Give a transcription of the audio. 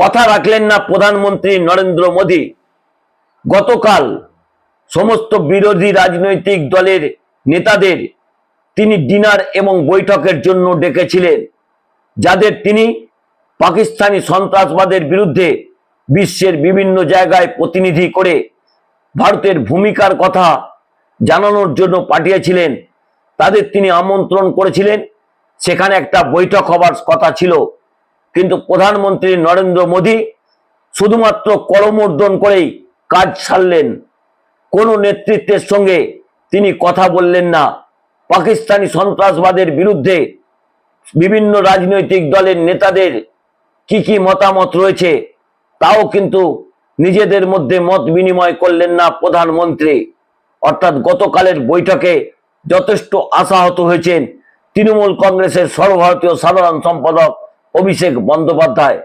কথা রাখলেন না প্রধানমন্ত্রী নরেন্দ্র মোদী। গতকাল সমস্ত বিরোধী রাজনৈতিক দলের নেতাদের তিনি ডিনার এবং বৈঠকের জন্য ডেকেছিলেন, যাদের তিনি পাকিস্তানি সন্ত্রাসবাদের বিরুদ্ধে বিশ্বের বিভিন্ন জায়গায় প্রতিনিধি করে ভারতের ভূমিকার কথা জানানোর জন্য পাঠিয়েছিলেন। তাদের তিনি আমন্ত্রণ করেছিলেন। সেখানে একটা বৈঠক হবার কথা ছিল। কিন্তু প্রধানমন্ত্রী নরেন্দ্র মোদী শুধুমাত্র করমর্দন করেই কাজ সারলেন। কোনো নেতৃত্বের সঙ্গে তিনি কথা বললেন না। পাকিস্তানি সন্ত্রাসবাদের বিরুদ্ধে বিভিন্ন রাজনৈতিক দলের নেতাদের কি কি মতামত রয়েছে, তাও কিন্তু নিজেদের মধ্যে মত বিনিময় করলেন না প্রধানমন্ত্রী। অর্থাৎ গতকালের বৈঠকে যথেষ্ট আশাহত হয়েছেন তৃণমূল কংগ্রেসের সর্বভারতীয় সাধারণ সম্পাদক অভিষেক বন্দ্যোপাধ্যায়